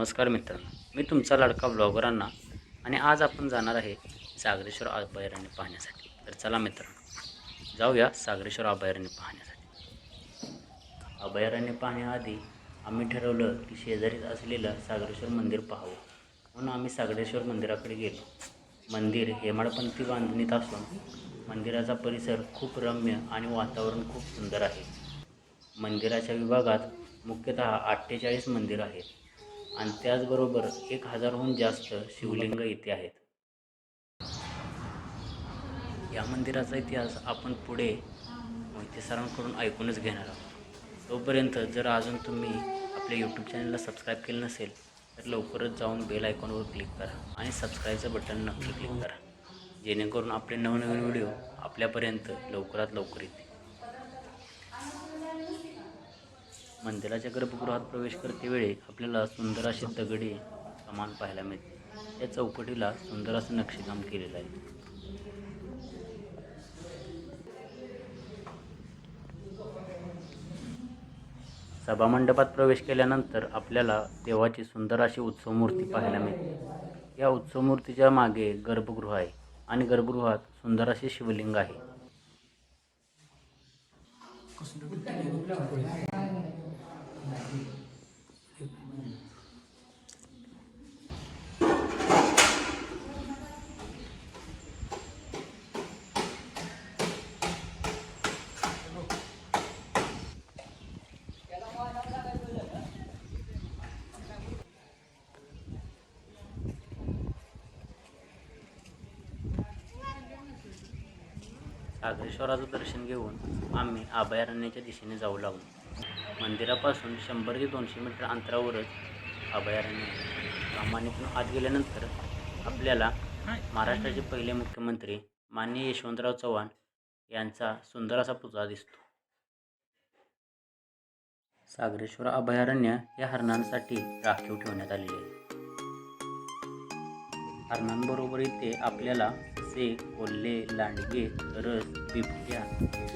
नमस्कार मित्रांनो मी तुमचा लाडका ब्लॉगरांना आणि आज आपण जाणार आहे सागरेश्वर अभयारण्य पाहण्यासाठी. तर चला मित्रांनो जाऊया सागरेश्वर अभयारण्य पाहण्यासाठी. अभयारण्य पाहण्याआधी आम्ही ठरवलं की शेजारीच असलेलं सागरेश्वर मंदिर पाहावं. म्हणून आम्ही सागरेश्वर मंदिराकडे गेलो. मंदिर हेमाडपंथी बांधणीत असून मंदिराचा परिसर खूप रम्य आणि वातावरण खूप सुंदर आहे. मंदिराच्या विभागात मुख्यतः अठ्ठेचाळीस मंदिर आहेत. आणि त्याचबरोबर एक हजारहून जास्त शिवलिंग इथे आहेत. या मंदिराचा इतिहास आपण पुढे मोहिते सरांकडून ऐकूनच घेणार आहोत. तोपर्यंत जर अजून तुम्ही आपल्या यूट्यूब चॅनलला सबस्क्राईब केलं नसेल तर लवकरच जाऊन बेल आयकॉनवर क्लिक करा आणि सबस्क्राईबचं बटन नक्की क्लिक करा. जेणेकरून आपले नवनवीन व्हिडिओ आपल्यापर्यंत लवकरात लवकर येतील. मंदिराच्या गर्भगृहात प्रवेश करतेवेळी आपल्याला सुंदर असे दगडी सामान पाहायला मिळते. या चौकटीला सुंदर असं नक्षीकाम केलेलं आहे. सभामंडपात प्रवेश केल्यानंतर आपल्याला देवाची सुंदर अशी उत्सव मूर्ती पाहायला मिळते. या उत्सव मूर्तीच्या मागे गर्भगृह आहे आणि गर्भगृहात सुंदर असे शिवलिंग आहे. सागरेश्वराचं दर्शन घेऊन आम्ही अभयारण्याच्या दिशेने जाऊ लागलो. मंदिरापासून शंभर ते दोनशे मीटर अंतरावरच अभयारण्य आहे. सामान्यतून आत गेल्यानंतर आपल्याला महाराष्ट्राचे पहिले मुख्यमंत्री माननीय यशवंतराव चव्हाण यांचा सुंदर असा पुतळा दिसतो. सागरेश्वर अभयारण्य या हरणांसाठी राखीव ठेवण्यात आलेले आहे. हरणांबरोबर इथे आपल्याला से कोल्हे लांडगे रस बिबट्या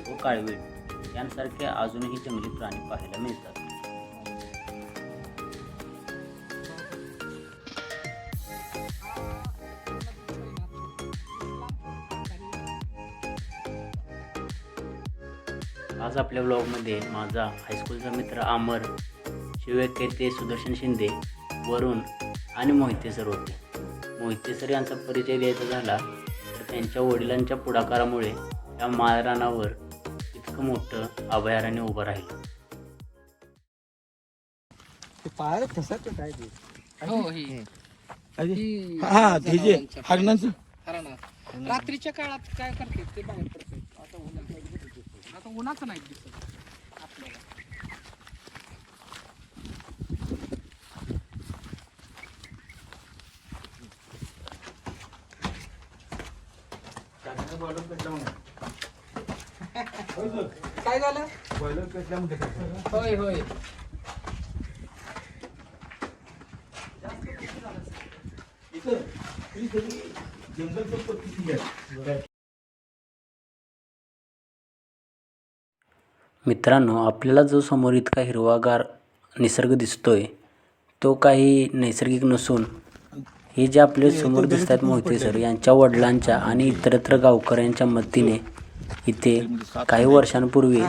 व काळवीट यांसारखे अजूनही जंगली प्राणी पाहायला मिळतात. आज आपल्या ब्लॉगमध्ये माझा हायस्कूलचा मित्र अमर शिवकेते सुदर्शन शिंदे वरुण आणि मोहिते सर होते. मोहिते सर यांचा परिचय द्यायचा झाला तर त्यांच्या वडिलांच्या पुढाकारामुळे या माळरानावर इतकं मोठं अभयारण्य उभं राहिलं. ते काय ते? हो ही. अरे, ही हा ते जे जनावरांचं हरणांचं हरणा. रात्रीच्या काळात काय करते ते बाहेर पडते आता उन्हाचं आता उन्हाचं नाही दिसत. आपल्याला. काय झालं? होय होय. मित्रांनो आपल्याला जो समोर इतका हिरवागार निसर्ग दिसतोय तो काही नैसर्गिक नसून हे जे आपले समोर दिसत आहेत मोहिते सर यांच्या वडिलांच्या आणि इतरत्र गावकऱ्यांच्या मदतीने इथे काही वर्षांपूर्वी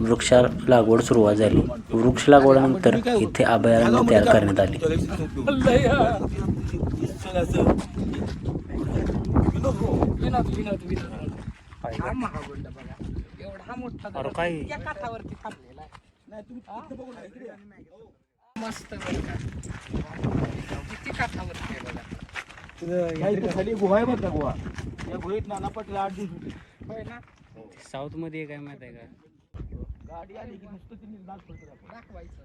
वृक्ष लागवड सुरुवात झाली. वृक्ष लागवडीनंतर इथे अभयारण्य तयार करण्यात आले. बघा मस्त किती काठावरती आहे बघा गुहा आहे का गुहा. या गुहेत नाना पाटील आठ दिवस होते. होय ना साऊथमध्ये काय माहिती आहे का? गाडी आली की नुसतं तिने नाच पडतो दाखवायचं.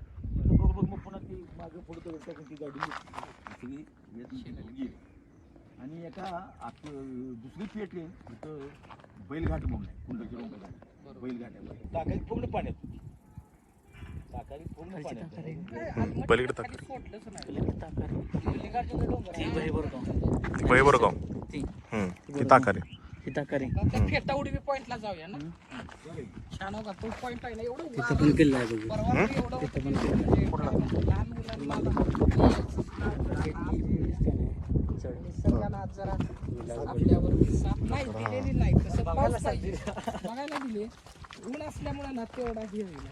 बघ बघ मग पुन्हा ती मागे पुढे टाकून ती गाडी सगळी गेली आणि एका आत दुसरी पेट आहे. तिथं बैलघाट म्हणून आहे. कुंडकी रोड बैलघाट आहे. टाकायची पूर्ण पाण्यात. टाकायची पूर्ण पाण्यात. पलीकडे ताकारी. सोडलंच नाही. लिंगाचं डोंगर आहे. ती वैभरगाव हम्म. ती ताकारी आता फेटा उडवी पॉइंटला जाऊया ना. छान होता तो पॉइंट आहे ना एवढं वारं- किल्ला आहे परवा एवढं म्हणजे लहान मुलांना निसर्गानं आज जरा आपल्यावर साथ नाही दिलेली नाही तसं पाऊस पाहिजे. बघायला दिले. ऊन असल्यामुळे ना तेवढा हे होईल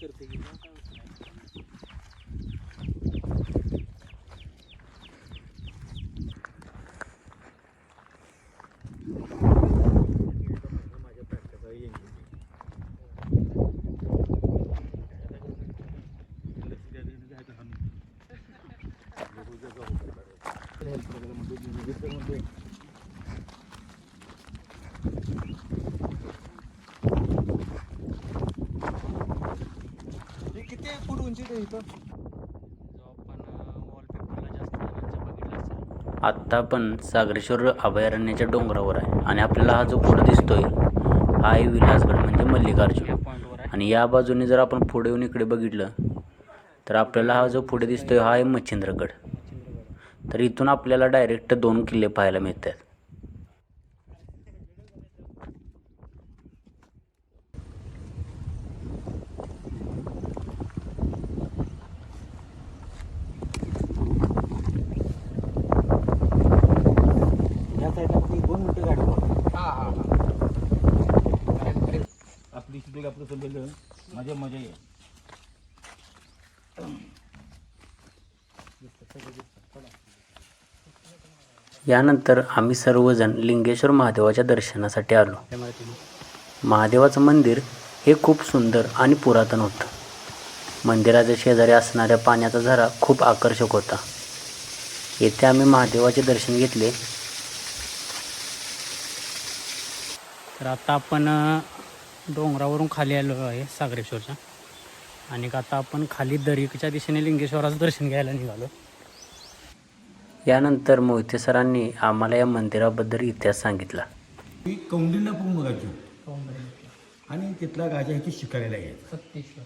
करते की मग काय होतं. किती फूट उंची ते इथं? आत्ता आपण सागरेश्वर अभयारण्याच्या डोंगरावर आहे. आणि आपल्याला हा जो पुढे दिसतोय हा आहे विलासगड म्हणजे मल्लिकार्जुन. आणि या बाजूने जर आपण पुढे येऊन इकडे बघितलं तर आपल्याला हा जो पुढे दिसतोय हा आहे मच्छिंद्रगड. तर इथून आपल्याला डायरेक्ट दोन किल्ले पाहायला मिळतात या साईडला फक्त दोन मिनिटं गाडी बघा. हा हा आपली आपलं चाललेलं मजा मजा आहे. यानंतर आम्ही सर्वजण लिंगेश्वर महादेवाच्या दर्शनासाठी आलो. महादेवाचं मंदिर हे खूप सुंदर आणि पुरातन होतं. मंदिराच्या शेजारी असणाऱ्या पाण्याचा झरा खूप आकर्षक होता. येथे आम्ही महादेवाचे दर्शन घेतले. तर आता आपण डोंगरावरून खाली आलो आहे सागरेश्वरच्या. आणि आता आपण खाली दरीच्या दिशेने लिंगेश्वराचं दर्शन घ्यायला निघालो. यानंतर मोहिते सरांनी आम्हाला या मंदिराबद्दल इतिहास सांगितला. मी बघायचो आणि तिथला राजा इथे शिकायला यायचा सत्तेश्वर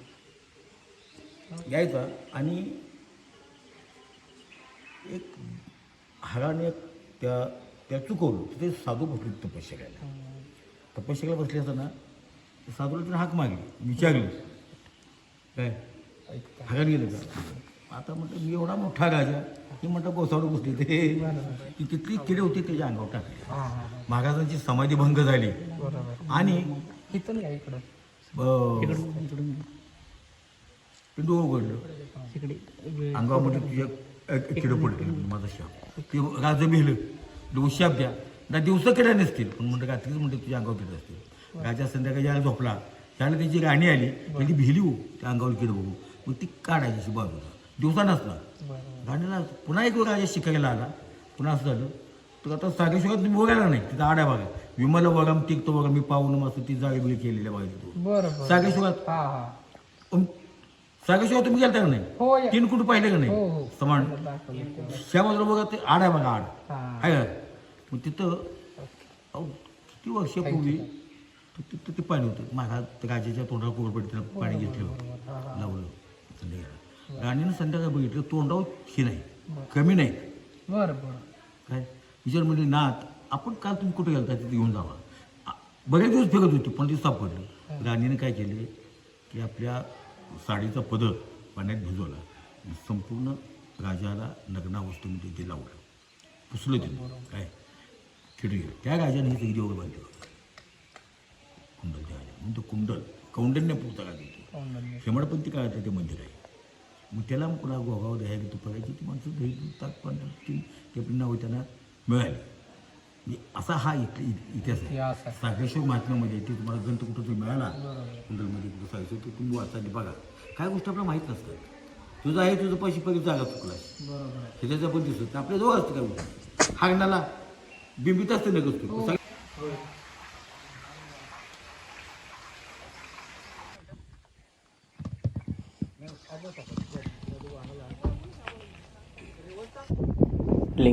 यायचा आणि एक हाराने त्या त्या चुकवलं. तिथे साधू बसले तपस्या करायला तपस्याला बसले असताना ते साधूला तिने हाक मागली विचारली. काय? हागात गेलं का? आता म्हटलं मी एवढा मोठा राजा. की म्हटलं गोसावडं बसले ते ती तिथली किडे होते त्याच्या अंगावर टाकले. हा हा महाराजांची समाधी भंग झाली. बरोबर. आणि पिंडू उघडलं अंगामध्ये तुझ्या किडं पडतील. माझा शाप ते राजा भिलं देऊ शाप द्या ना दिवस किड्या नसतील. पण म्हणतं रात्रीच म्हणते तुझ्या अंगावर किडं असतील. राजा संध्याकाळी ज्याला झोपला त्याला त्याची राणी आली त्यांची भिली हो त्या अंगावर किडं बघू. मग ती काढायची अशी बाजूला. दिवसा नसला. राणीला पुन्हा एक राजा शिकायला आला. पुन्हा असं झालं. तर आता सागेश्वरात तुम्ही बघायला नाही. तिथं आड्या बघा विमल वगम टिकतो बघा मी पाहून मस्त ती जाळी बिळी केलेल्या बघायची तो. सागेश्वरात हा हा. अम, सागेश्वरात तुम्ही गेलता का नाही? हो तीन कुठं पाहिले का हो नाही हो समान ते. त्या बाजूला बघा ते आड आहे बघा आड हा आहे मग तिथं किती वर्षापूर्वी तर तिथं ते पाणी होतं. माझा राजाच्या तोंडावर त्याला पाणी घेतलं. लावलं संध्याकाळी राणीनं संध्याकाळी बघितलं तोंडावर हे नाही कमी नाही. बरं बरं. काय? विचार म्हणजे नाथ आपण काल तुम्ही कुठे गेलता तिथे घेऊन जावा. आ- बरेच दिवस फिरत होती पण ते सापडलं. राणीने काय केले की आपल्या साडीचा पदर पाण्यात भिजवला. आणि संपूर्ण राजाला लग्नावस्थेमध्ये ते लावलं. पुसलं तिने काय? खिडकी त्या राजाने ही सगळी देवळ बांधली. कुंडल राजा म्हणून तो कुंडल कौंडन्य पुरता का देतो कौंडण्य. हेमडपंथी काळात ते मंदिर आहे. मग त्याला मग पुन्हा गोगाव दह्या तू करायची ती माणसं दही ताक पण ती ते आपली नावं त्यांना मिळाली. म्हणजे असा हा इति इत- इतिहास आहे. सागेश्वर महात्म्यामध्ये ते तुम्हाला ग्रंथ कुठं तुम्ही मिळाला? कुंडलमध्ये कुठं सागेश्वर ते तुम्ही वाचायला बघा काय गोष्ट आपल्याला माहीत नसतात. तुझं आहे तुझं पैसे पैकी जागा चुकला. हे त्याचं पण दिसत. आपल्या जवळ असतं काय गोष्ट? हागण्याला बिंबित असते ना गोष्ट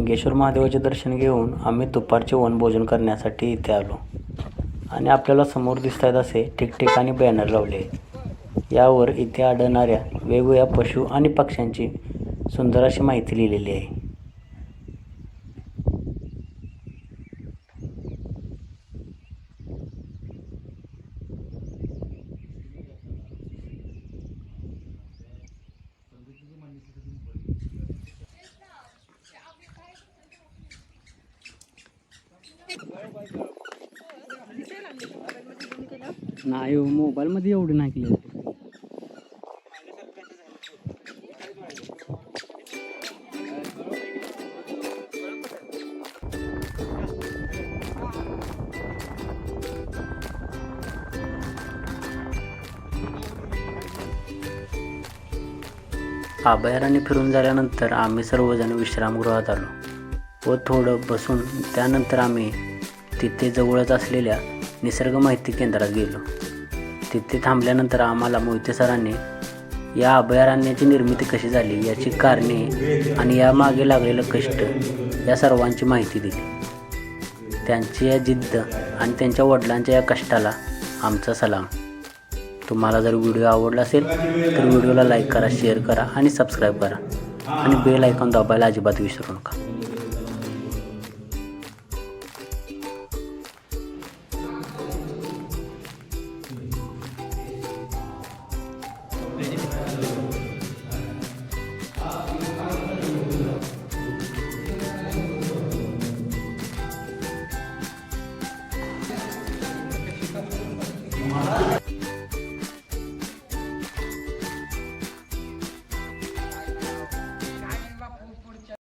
लिंगेश्वर महादेवाचे दर्शन घेऊन आम्ही दुपारचे वनभोजन करण्यासाठी इथे आलो. आणि आपल्याला समोर दिसत आहेत असे ठिकठिकाणी बॅनर लावले. यावर इथे आढळणाऱ्या वेगवेगळ्या पशु आणि पक्ष्यांची सुंदर अशी माहिती लिहिलेली आहे. नाही हो मोबाईलमध्ये एवढी नाही केली अभयारण्य फिरून झाल्यानंतर आम्ही सर्वजण विश्रामगृहात आलो व थोडं बसून त्यानंतर आम्ही तिथे जवळच असलेल्या निसर्ग माहिती केंद्रात गेलो. तिथे थांबल्यानंतर आम्हाला मोहिते सरांनी या अभयारण्याची निर्मिती कशी झाली याची कारणे आणि यामागे लागलेलं कष्ट या सर्वांची माहिती दिली. त्यांची या जिद्द आणि त्यांच्या वडिलांच्या या कष्टाला आमचा सलाम. तुम्हाला जर व्हिडिओ आवडला असेल तर व्हिडिओला लाईक करा शेअर करा आणि सबस्क्राईब करा. आणि बेल आयकॉन दाबायला अजिबात विसरू नका.